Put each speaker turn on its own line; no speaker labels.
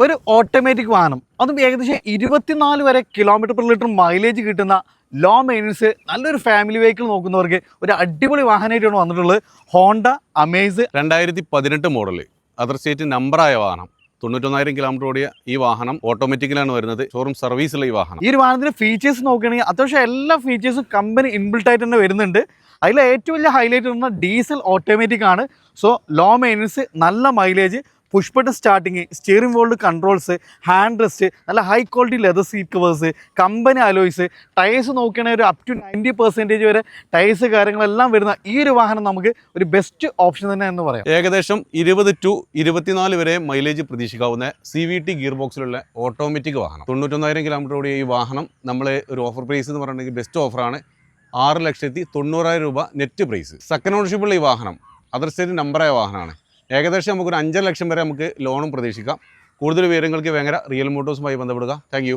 ഒരു ഓട്ടോമാറ്റിക് വാഹനം. അതും ഏകദേശം ഇരുപത്തിനാല് വരെ കിലോമീറ്റർ പെർ ലിറ്റർ മൈലേജ് കിട്ടുന്ന ലോ മെയിനൻസ് നല്ലൊരു ഫാമിലി വെഹിക്കിൾ നോക്കുന്നവർക്ക് ഒരു അടിപൊളി വാഹനമായിട്ടാണ് വന്നിട്ടുള്ളത്. Honda Amaze.
രണ്ടായിരത്തി പതിനെട്ട് മോഡൽ അതർ സ്റ്റേറ്റ് നമ്പറായ വാഹനം. തൊണ്ണൂറ്റൊന്നായിരം കിലോമീറ്റർ ഓടിയ ഈ വാഹനം ഓട്ടോമാറ്റിക്കലാണ് വരുന്നത്. ഷോറൂം സർവീസുള്ള ഈ വാഹനം.
ഈ ഒരു വാഹനത്തിന്റെ ഫീച്ചേഴ്സ് നോക്കുകയാണെങ്കിൽ അത്യാവശ്യം എല്ലാ ഫീച്ചേഴ്സും കമ്പനി ഇൻബിൾട്ട് ആയിട്ട് തന്നെ വരുന്നുണ്ട്. അതിലെ ഏറ്റവും വലിയ ഹൈലൈറ്റ് വരുന്ന ഡീസൽ ഓട്ടോമാറ്റിക് ആണ്. സോ ലോ മെയിനൻസ് നല്ല mileage push button starting steering wheel controls hand rest നല്ല high quality leather seat covers company alloys tyres നോക്കുകയാണെങ്കിൽ ഒരു അപ് ടു നയന്റി പെർസെന്റേജ് വരെ ടയേഴ്സ് കാര്യങ്ങളെല്ലാം വരുന്ന ഈ ഒരു വാഹനം നമുക്ക് ഒരു ബെസ്റ്റ് ഓപ്ഷൻ തന്നെ എന്ന് പറയാം.
ഏകദേശം ഇരുപത് ടു ഇരുപത്തിനാല് വരെ മൈലേജ് പ്രതീക്ഷിക്കാവുന്ന സി വി ടി ഗിയർ ബോക്സിലുള്ള ഓട്ടോമാറ്റിക് വാഹനം. തൊണ്ണൂറ്റൊന്നായിരം കിലോമീറ്റർ ഓടിയ ഈ വാഹനം നമ്മൾ ഒരു ഓഫർ പ്രൈസ് എന്ന് പറഞ്ഞിട്ടുണ്ടെങ്കിൽ ബെസ്റ്റ് ഓഫറാണ് ആറ് ലക്ഷത്തി തൊണ്ണൂറായിരം രൂപ നെറ്റ് പ്രൈസ് സെക്കൻഡ് ഓണർഷിപ്പുള്ള ഈ വാഹനം അതർ സ്റ്റേറ്റ് നമ്പറായ വാഹനമാണ്. ഏകദേശം നമുക്കൊരു അഞ്ചര ലക്ഷം വരെ നമുക്ക് ലോണും പ്രതീക്ഷിക്കാം. കൂടുതൽ വിവരങ്ങൾക്ക് ഭയങ്കര റിയൽ മോട്ടോഴ്സുമായി ബന്ധപ്പെടുക. താങ്ക്